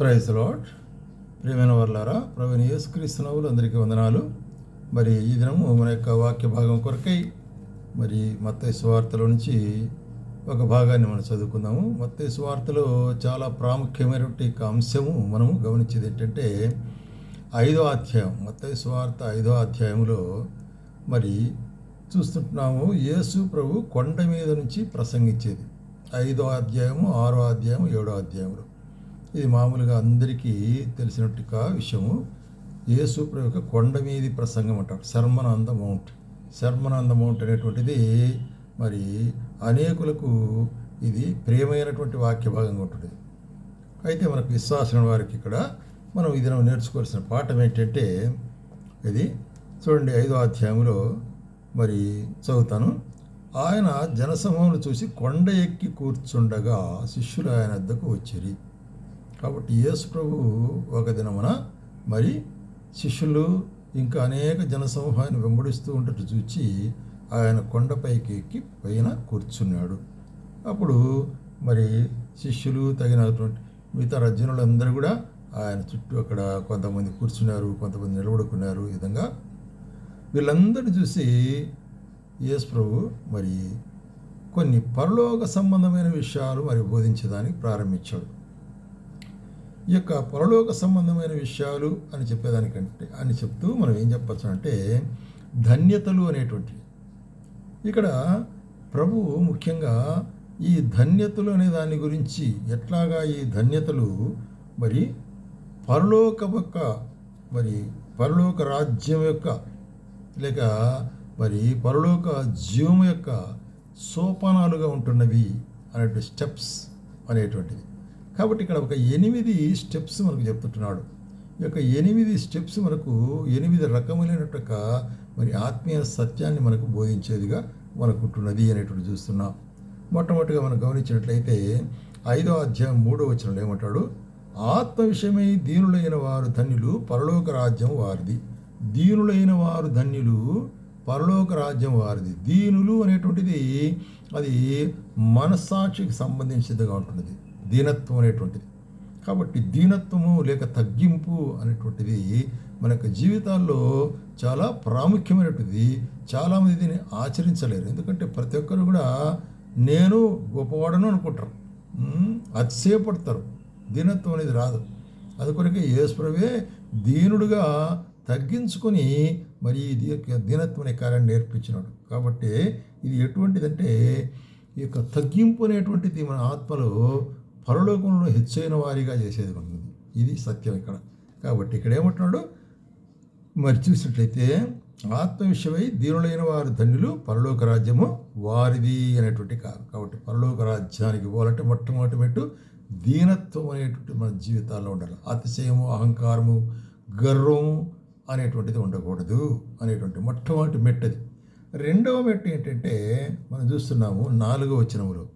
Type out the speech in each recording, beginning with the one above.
Praise lord ప్రియమైన వర్లారా ప్రవీణ యేసుక్రీస్తునవులు అందరికీ వందనాలు. మరి ఈ దినము మన యొక్క వాక్య భాగం కొరకై మరి మత్తయి సువార్తలో నుంచి ఒక భాగాన్ని మనం చదువుకుందాము. మత్తయి సువార్తలో చాలా ప్రాముఖ్యమైనటువంటి ఒక అంశము మనము గమనించేది ఏంటంటే ఐదో అధ్యాయం మత్తయి వార్త ఐదో అధ్యాయంలో మరి చూస్తుంటున్నాము యేసు ప్రభు కొండ మీద నుంచి ప్రసంగించేది. ఐదో అధ్యాయము ఆరో అధ్యాయము ఏడో అధ్యాయంలో. ఇది మామూలుగా అందరికీ తెలిసినట్టు కా విషయము. యేసు యొక్క కొండ మీది ప్రసంగం అంటారు శర్మనంద మౌంట్. శర్మనంద మౌంట్ అనేటువంటిది మరి అనేకులకు ఇది ప్రియమైనటువంటి వాక్య భాగంగా ఉంటుంది. అయితే మనకు విశ్వాసం వారికి ఇక్కడ మనం ఇది నేర్చుకోవాల్సిన పాఠం ఏంటంటే ఇది చూడండి ఐదో అధ్యాయంలో మరి చదువుతాను. ఆయన జనసమూహమును చూసి కొండ ఎక్కి కూర్చుండగా శిష్యులు ఆయన వద్దకు వచ్చిరి. కాబట్టి యేసు ప్రభు ఒక దినమున మరి శిష్యులు ఇంకా అనేక జనసమూహాన్ని వెంబడిస్తూ ఉంటట్టు చూచి ఆయన కొండపైకి ఎక్కి పైన కూర్చున్నాడు. అప్పుడు మరి శిష్యులు తగినటువంటి మిగతా రజనులందరూ కూడా ఆయన చుట్టూ అక్కడ కొంతమంది కూర్చున్నారు కొంతమంది నిలబడుకున్నారు ఈ విధంగా. వీళ్ళందరిని చూసి యేసు ప్రభు మరి కొన్ని పరలోక సంబంధమైన విషయాలు మరి బోధించడానికి ప్రారంభించాడు. ఈ యొక్క పరలోక సంబంధమైన విషయాలు అని చెప్పేదానికంటే అని చెప్తూ మనం ఏం చెప్పచ్చు అంటే ధన్యతలు అనేటువంటివి. ఇక్కడ ప్రభు ముఖ్యంగా ఈ ధన్యతలు అనే దాని గురించి ఎట్లాగా ఈ ధన్యతలు మరి పరలోక యొక్క మరి పరలోక రాజ్యం యొక్క లేక మరి పరలోక జీవం యొక్క సోపానాలుగా ఉంటున్నవి అనేటువంటి స్టెప్స్ అనేటువంటిది కాబట్టి ఇక్కడ ఒక ఎనిమిది స్టెప్స్ మనకు చెప్తున్నాడు ఈ యొక్క ఎనిమిది స్టెప్స్ మనకు ఎనిమిది రకములైనట్టు మరి ఆత్మీయ సత్యాన్ని మనకు బోధించేదిగా మనకు ఉంటున్నది అనేటువంటి చూస్తున్నాం. మొట్టమొదటిగా మనం గమనించినట్లయితే ఐదో అధ్యాయం మూడో వచనంలో ఏమంటాడు? ఆత్మ విషయమై దీనులైన వారు ధన్యులు పరలోక రాజ్యం వారిది. దీనులైన వారు ధన్యులు పరలోక రాజ్యం వారిది. దీనులు అనేటువంటిది అది మనస్సాక్షికి సంబంధించినదిగా ఉంటుంది దీనత్వం అనేటువంటిది. కాబట్టి దీనత్వము లేక తగ్గింపు అనేటువంటిది మన యొక్క జీవితాల్లో చాలా ప్రాముఖ్యమైనటువంటిది. చాలామంది దీన్ని ఆచరించలేరు. ఎందుకంటే ప్రతి ఒక్కరు కూడా నేను గొప్పవాడను అనుకుంటారు. ఉమ్, అతిశయపడతారు. దీనత్వం అనేది రాదు. అది కొరకే యేసుప్రభే దీనుడుగా తగ్గించుకొని మరి దీ- దీనత్వం అనే కార్యాన్ని నేర్పించినాడు. కాబట్టి ఇది ఎటువంటిదంటే ఈ యొక్క తగ్గింపు అనేటువంటిది మన ఆత్మలో పరలోకంలో హెచ్చైన వారిగా చేసేది ఉంటుంది ఇది సత్యం ఇక్కడ. కాబట్టి ఇక్కడ ఏమంటున్నాడు? మరి చూసినట్లయితే ఆత్మ విషయమై దీనులైన వారు ధన్యులు పరలోక రాజ్యము వారిది అనేటువంటి కాదు. కాబట్టి పరలోక రాజ్యానికి పోవాలంటే మొట్టమొదటి మెట్టు దీనత్వం అనేటువంటి మన జీవితాల్లో ఉండాలి. అతిశయము అహంకారము గర్వము అనేటువంటిది ఉండకూడదు అనేటువంటి మొట్టమొదటి మెట్టది. రెండవ మెట్టు ఏంటంటే మనం చూస్తున్నాము నాలుగో వచనములో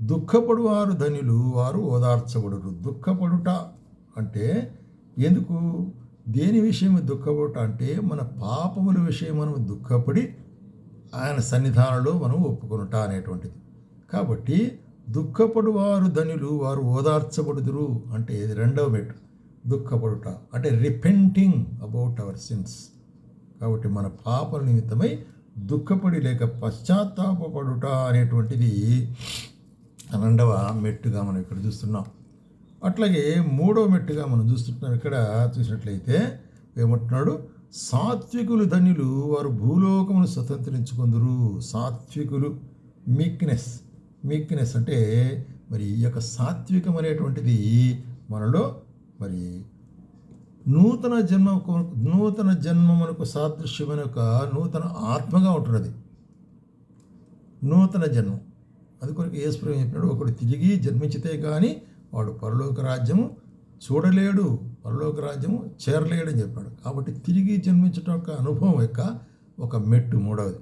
దుఃఖపడు వారు ధనులు వారు ఓదార్చబడరు. దుఃఖపడుట అంటే ఎందుకు? దేని విషయం దుఃఖపడుట అంటే మన పాపముల విషయం మనం దుఃఖపడి ఆయన సన్నిధానంలో మనం ఒప్పుకొనుట అనేటువంటిది. కాబట్టి దుఃఖపడు వారు ధనులు వారు ఓదార్చబడుదురు అంటే ఇది రెండవ మెట్టు దుఃఖపడుట అంటే రిపెంటింగ్ అబౌట్ అవర్ సిన్స్ కాబట్టి మన పాపల నిమిత్తమై దుఃఖపడి లేక పశ్చాత్తాపడుట అనేటువంటిది రెండవ మెట్టుగా మనం ఇక్కడ చూస్తున్నాం. అట్లాగే మూడవ మెట్టుగా మనం చూస్తున్నాం. ఇక్కడ చూసినట్లయితే ఏమంటున్నాడు? సాత్వికులు ధనులు వారు భూలోకమును స్వతంత్రించుకుందరు. సాత్వికులు మీక్నెస్ మీక్నెస్ అంటే మరి ఈ యొక్క సాత్వికం అనేటువంటిది మనలో మరి నూతన జన్మ నూతన జన్మమునకు సాదృశ్యమైన ఒక నూతన ఆత్మగా ఉంటున్నది. నూతన జన్మం. అది కొరకు ఏసుప్రభు చెప్పినాడు? ఒకడు తిరిగి జన్మించితే కానీ వాడు పరలోక రాజ్యము చూడలేడు పరలోక రాజ్యము చేరలేడని చెప్పాడు. కాబట్టి తిరిగి జన్మించడం యొక్క అనుభవం యొక్క ఒక మెట్టు మూడవది.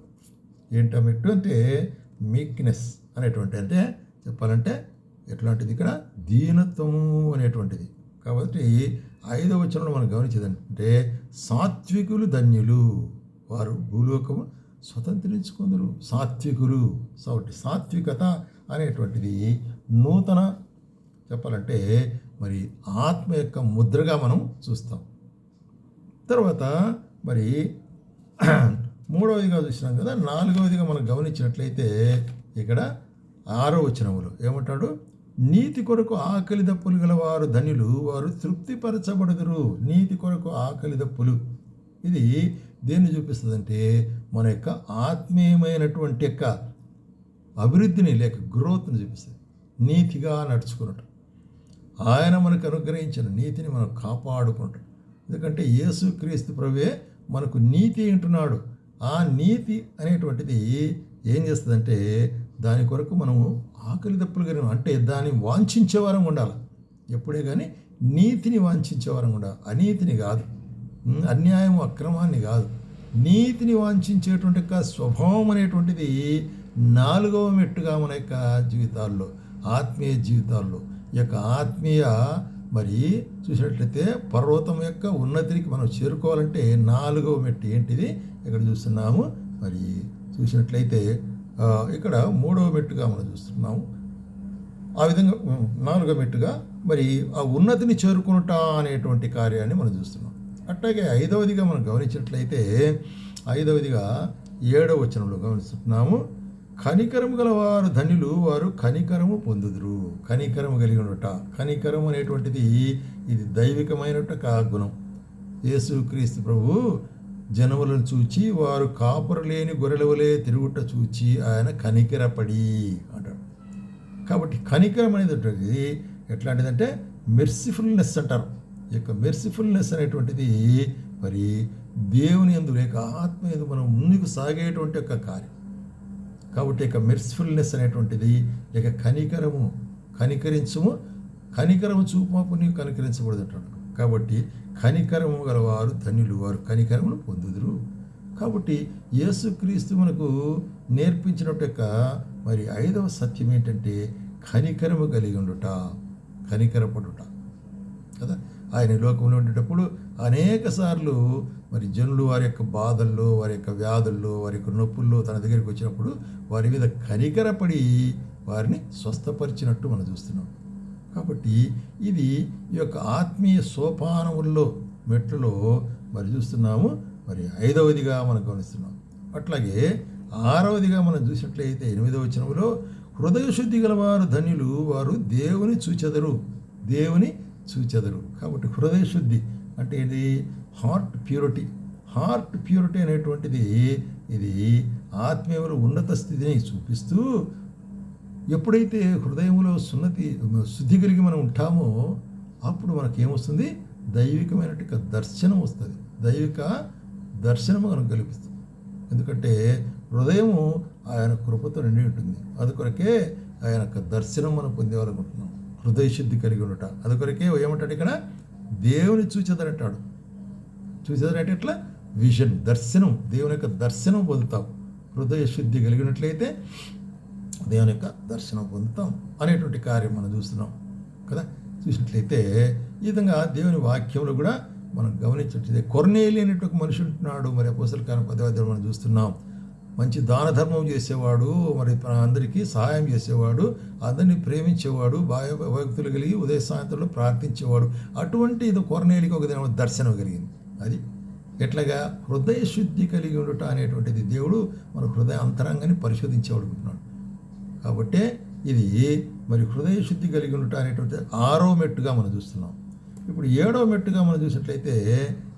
ఏంటో మెట్టు అంటే మీక్నెస్ అనేటువంటి అంటే చెప్పాలంటే ఎట్లాంటిది ఇక్కడ? దీనత్వము అనేటువంటిది. కాబట్టి ఐదవ వచనంలో మనం గమనించేదంటే సాత్వికులు ధన్యులు. వారు భూలోకము స్వతంత్రించుకుందరు. సాత్వికులు. కాబట్టి సాత్వికత అనేటువంటిది నూతన చెప్పాలంటే మరి ఆత్మ యొక్క ముద్రగా మనం చూస్తాం. తర్వాత మరి మూడవదిగా చూసినాం కదా నాలుగవదిగా మనం గమనించినట్లయితే ఇక్కడ ఆరో వచనములు ఏమంటాడు? నీతి కొరకు ఆకలి దప్పులు గలవారు ధనులు వారు తృప్తిపరచబడదురు. నీతి కొరకు ఆకలి దప్పులు. ఇది దేన్ని చూపిస్తుందంటే మన యొక్క ఆత్మీయమైనటువంటి యొక్క అభివృద్ధిని లేక గ్రోత్ని చూపిస్తుంది. నీతిగా నడుచుకున్నట్టు. ఆయన మనకు అనుగ్రహించిన నీతిని మనం కాపాడుకుంటాం. ఎందుకంటే యేసుక్రీస్తు ప్రభువే మనకు నీతి అంటున్నాడు. ఆ నీతి అనేటువంటిది ఏం చేస్తుందంటే దాని కొరకు మనము ఆకలి దప్పులు కలిగిన అంటే దాన్ని వాంఛించేవారం ఉండాలి. ఎప్పుడే కానీ నీతిని వాంఛించేవారం ఉండాలి. అనీతిని కాదు. అన్యాయం అక్రమాన్ని కాదు. నీతిని వాంఛించేటువంటి యొక్క స్వభావం అనేటువంటిది నాలుగవ మెట్టుగా మన యొక్క జీవితాల్లో ఆత్మీయ జీవితాల్లో ఈ యొక్క ఆత్మీయ మరి చూసినట్లయితే పర్వతం యొక్క ఉన్నతికి మనం చేరుకోవాలంటే నాలుగవ మెట్టు ఏంటిది? ఇక్కడ చూస్తున్నాము. మరి చూసినట్లయితే ఇక్కడ మూడవ మెట్టుగా మనం చూస్తున్నాము. ఆ విధంగా ఉమ్, నాలుగో మెట్టుగా మరి ఆ ఉన్నతిని చేరుకునుట అనేటువంటి కార్యాన్ని మనం చూస్తున్నాం. అట్లాగే ఐదవదిగా మనం గమనించినట్లయితే ఐదవదిగా ఏడవ వచనంలో గమనిస్తున్నాము. కనికరము గల వారు ధనులు వారు కనికరము పొందుదురు. కనికరము కలిగి ఉండట కనికరం అనేటువంటిది ఇది దైవికమైనట కాగుణం యేసుక్రీస్తు ప్రభు జనములను చూచి వారు కాపురు లేని గొర్రెలవలే తిరుగుట చూచి ఆయన కనికరపడి అంటాడు. కాబట్టి కనికరం అనేది ఉంటుంది. ఎట్లాంటిదంటే మెర్సిఫుల్నెస్ అంటారు. ఈ యొక్క మెర్సిఫుల్నెస్ అనేటువంటిది మరి దేవుని ఎందు లేక ఆత్మ ఎందు మనం ముందుకు సాగేటువంటి ఒక కార్యం. కాబట్టి ఇక మెర్సిఫుల్నెస్ అనేటువంటిది లేక కనికరము కనికరించము కనికరము చూపు నీవు కనికరించకూడదు అంటాడు. కాబట్టి కనికరము గలవారు ధన్యులు వారు కనికరమును పొందుదురు. కాబట్టి యేసుక్రీస్తు మనకు నేర్పించినట్టు యొక్క మరి ఐదవ సత్యం ఏంటంటే కనికరము కలిగి ఉండుట కనికరపడుట. కదా? ఆయన లోకంలో ఉండేటప్పుడు అనేక సార్లు మరి జనులు వారి యొక్క బాధల్లో వారి యొక్క వ్యాధుల్లో వారి యొక్క నొప్పుల్లో తన దగ్గరికి వచ్చినప్పుడు వారి మీద కనికరపడి వారిని స్వస్థపరిచినట్టు మనం చూస్తున్నాం. కాబట్టి ఇది ఈ యొక్క ఆత్మీయ సోపానముల్లో మెట్లలో మరి చూస్తున్నాము. మరి ఐదవదిగా మనం గమనిస్తున్నాం. అట్లాగే ఆరవదిగా మనం చూసినట్లయితే ఎనిమిదవ వచనంలో హృదయ శుద్ధి గలవారు ధన్యులు వారు దేవుని చూచెదరు దేవుని చూచెదరు. కాబట్టి హృదయ శుద్ధి అంటే ఇది హార్ట్ ప్యూరిటీ. హార్ట్ ప్యూరిటీ అనేటువంటిది ఇది ఆత్మీయుల ఉన్నత స్థితిని చూపిస్తూ ఎప్పుడైతే హృదయంలో సున్నతి శుద్ధి కలిగి మనం ఉంటామో అప్పుడు మనకేమొస్తుంది? దైవికమైన దర్శనం వస్తుంది. దైవిక దర్శనం మనం కల్పిస్తుంది. ఎందుకంటే హృదయము ఆయన కృపతో నిండి ఉంటుంది. అందుకొరకే ఆయన యొక్క దర్శనం మనం పొందేవాలనుకుంటున్నాం. హృదయ శుద్ధి కలిగి ఉండట. అందుకొరకే ఏమంటాడు ఇక్కడ? దేవుని చూచేదనంటాడు. చూసేదనంటే ఇట్లా విజన్ దర్శనం. దేవుని యొక్క దర్శనం పొందుతాం. హృదయ శుద్ధి కలిగినట్లయితే దేవుని యొక్క దర్శనం పొందుతాం అనేటువంటి కార్యం మనం చూస్తున్నాం కదా? చూసినట్లయితే ఈ విధంగా దేవుని వాక్యంలో కూడా మనం గమనించినట్లయితే కొర్నేలి అనేటువంటి మనిషి ఉంటున్నాడు మరి అపోసల కాలం పదవాద్యం మనం చూస్తున్నాం. మంచి దాన ధర్మం చేసేవాడు మరి అందరికీ సహాయం చేసేవాడు అందరినీ ప్రేమించేవాడు బాయ భక్తులు కలిగి ఉదయ సాయంత్రంలో ప్రార్థించేవాడు. అటువంటి ఇది కొరనేలికి ఒక దినం దర్శనం కలిగింది. అది ఎట్లాగా? హృదయ శుద్ధి కలిగి ఉండటం అనేటువంటిది దేవుడు మన హృదయ అంతరంగాన్ని పరిశోధించేవాడుకుంటున్నాడు కాబట్టే ఇది మరి హృదయ శుద్ధి కలిగి ఉండటం అనేటువంటి ఆరో మెట్టుగా మనం చూస్తున్నాం. ఇప్పుడు ఏడో మెట్టుగా మనం చూసినట్లయితే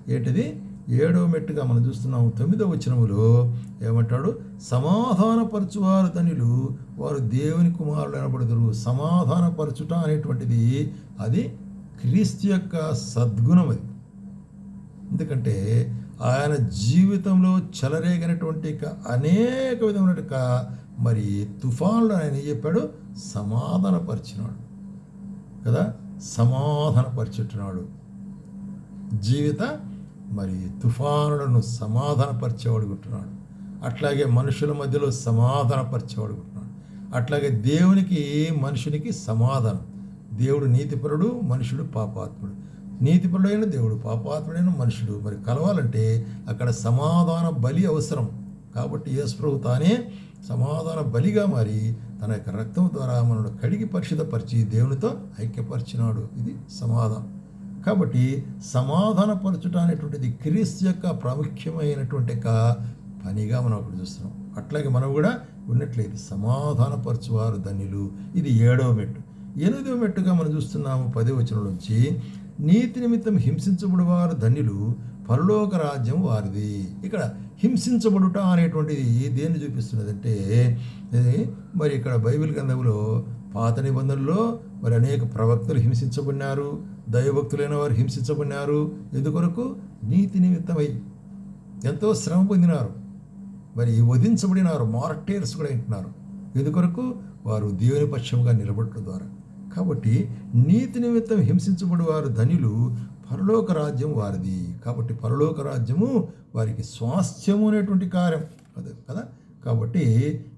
ఏంటిది? ఏడో మెట్టుగా మనం చూస్తున్నాము తొమ్మిదో వచనములో ఏమంటాడు? సమాధానపరచువారు తనులు వారు దేవుని కుమారులు అనబడుదురు. సమాధానపరచుట అనేటువంటిది అది క్రీస్తు యొక్క సద్గుణం అది. ఎందుకంటే ఆయన జీవితంలో చెలరేగినటువంటి అనేక విధమైన మరి తుఫాన్లో ఆయన ఏం చెప్పాడు సమాధానపరిచినాడు కదా? సమాధానపరిచుంటున్నాడు జీవిత మరి తుఫానులను సమాధానపరిచేవాడు ఉంటున్నాడు. అట్లాగే మనుషుల మధ్యలో సమాధానపరిచేవాడు ఉంటున్నాడు. అట్లాగే దేవునికి మనుషునికి సమాధానం. దేవుడు నీతిపరుడు మనుషుడు పాపాత్ముడు. నీతిపరుడైన దేవుడు పాపాత్ముడైన మనుషుడు. మరి కలవాలంటే అక్కడ సమాధాన బలి అవసరం. కాబట్టి యేసు తానే సమాధాన బలిగా మారి తన యొక్క రక్తం ద్వారా మనను కడిగి పరిశుద్ధపరిచి దేవునితో ఐక్యపరిచినాడు. ఇది సమాధానం. కాబట్టి సమాధానపరచుట అనేటువంటిది క్రీస్తు యొక్క ప్రాముఖ్యమైనటువంటి యొక్క పనిగా మనం అక్కడ చూస్తున్నాం. అట్లాగే మనం కూడా ఉన్నట్లయితే సమాధానపరచువారు ధన్యులు. ఇది ఏడవ మెట్టు. ఎనిమిదవ మెట్టుగా మనం చూస్తున్నాము. పదే వచనం నుంచి నీతి నిమిత్తం హింసించబడి వారు ధన్యులు పరలోక రాజ్యం వారిది. ఇక్కడ హింసించబడుట అనేటువంటిది దేన్ని చూపిస్తున్నదంటే అంటే మరి ఇక్కడ బైబిల్ గ్రంథంలో పాత నిబంధనలో మరి అనేక ప్రవక్తలు హింసించబడినారు దైవభక్తులైన వారు హింసించబడినారు. ఎందుకొరకు? నీతి నిమిత్తమై ఎంతో శ్రమ పొందినారు. మరి వధించబడినారు మార్టేర్స్ కూడా వింటున్నారు. ఎందుకొరకు? వారు దేవుని పక్షంగా నిలబడటం ద్వారా. కాబట్టి నీతి నిమిత్తం హింసించబడి వారు ధనులు పరలోక రాజ్యం వారిది. కాబట్టి పరలోక రాజ్యము వారికి స్వాస్థ్యము అనేటువంటి కార్యం. అదే కదా? కాబట్టి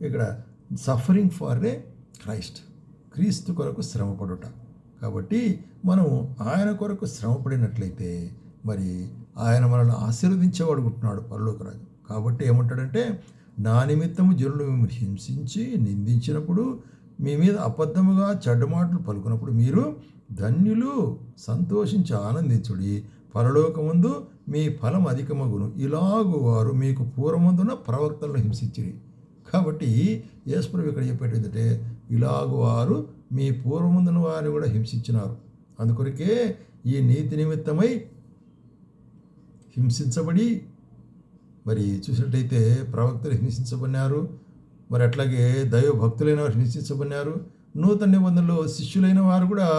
ఇక్కడ సఫరింగ్ ఫర్ ఏ క్రైస్ట్ క్రీస్తు కొరకు శ్రమపడుట. కాబట్టి మనం ఆయన కొరకు శ్రమపడినట్లయితే మరి ఆయన మనల్ని ఆశీర్వదించేవాడుకుంటున్నాడు పరలోక రాజు కాబట్టి ఏమంటాడంటే నా నిమిత్తము జనులు మిమ్మల్ని హింసించి నిందించినప్పుడు మీ మీద అబద్ధముగా చెడ్డ మాటలు పలుకున్నప్పుడు మీరు ధన్యులు సంతోషించి ఆనందించుడి. పరలోకముందు మీ ఫలం అధికమగును. ఇలాగు వారు మీకు పూర్వమందున ప్రవక్తలను హింసించిరి. కాబట్టి యేసుప్రభు ఇక్కడ చెప్పేది ఏంటంటే ఇలాగు వారు మీ పూర్వముందున వారిని కూడా హింసించినారు. అందుకొరకే ఈ నీతి నిమిత్తమై హింసించబడి మరి చూసినట్టయితే ప్రవక్తలు హింసించబడినారు. మరి అట్లాగే దైవ భక్తులైన వారు హింసించబడినారు నూతన నిబంధనలో శిష్యులైన వారు కూడా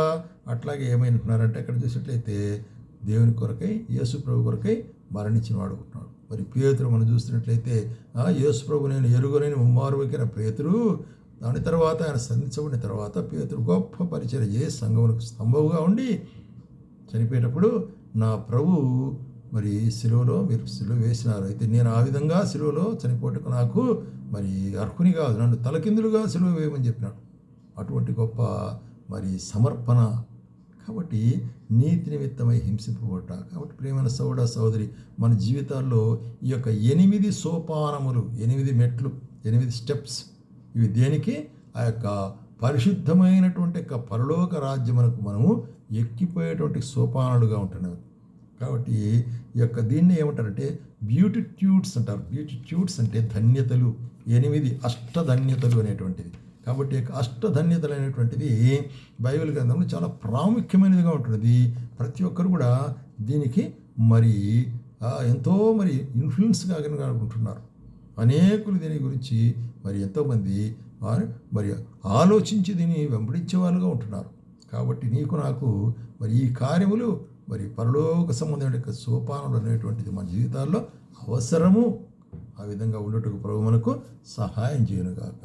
అట్లాగే ఏమైంటున్నారంటే అక్కడ చూసినట్లయితే దేవుని కొరకై యేసు ప్రభు కొరకై మరణించిన వాడు ఉంటున్నాడు. మరి పేతురు మనం చూస్తున్నట్లయితే ఆ యేసు ప్రభు నేను ఎరుగలేని ముమ్మారు పేతురు దాని తర్వాత ఆయన సంధించబడిన తర్వాత పేతురు గొప్ప పరిచయం ఏ సంఘమునకు స్తంభవుగా ఉండి చనిపోయేటప్పుడు నా ప్రభు మరి సిలువలో మీరు సిలువ వేసినారు. అయితే నేను ఆ విధంగా సిలువలో చనిపోటకు నాకు మరి అర్హుని కాదు నన్ను తలకిందులుగా సెలవు వేయమని చెప్పినాడు. అటువంటి గొప్ప మరి సమర్పణ. కాబట్టి నీతి నిమిత్తమై హింసింపబడ్డ. కాబట్టి ప్రేమైన సోడ సోదరి మన జీవితాల్లో ఈ యొక్క ఎనిమిది సోపానములు ఎనిమిది మెట్లు ఎనిమిది స్టెప్స్ ఇవి దేనికి? ఆ యొక్క పరిశుద్ధమైనటువంటి యొక్క పరలోక రాజ్యమునకు మనము ఎక్కిపోయేటువంటి సోపానాలుగా ఉంటున్నవి కాబట్టి ఈ యొక్క దీన్ని ఏమంటారంటే బ్యూటిట్యూడ్స్ అంటారు. బ్యూటిట్యూడ్స్ అంటే ధన్యతలు ఎనిమిది అష్టధన్యతలు అనేటువంటిది. కాబట్టి అష్టధన్యతలు అనేటువంటిది బైబిల్ గ్రంథంలో చాలా ప్రాముఖ్యమైనదిగా ఉంటుంది ప్రతి ఒక్కరు కూడా దీనికి మరి ఎంతో మరి ఇన్ఫ్లుయెన్స్గా అనుకుంటున్నారు అనేకులు దీని గురించి మరి ఎంతోమంది వారు మరి ఆలోచించి దీన్ని వెంబడించే వాళ్ళుగా ఉంటున్నారు. కాబట్టి నీకు నాకు మరి ఈ కార్యములు మరి పరలోక సంబంధమైన యొక్క అనేటువంటిది మన జీవితాల్లో అవసరము. ఆ విధంగా ఉండేటకు ప్రభు మనకు సహాయం చేయనుగాక.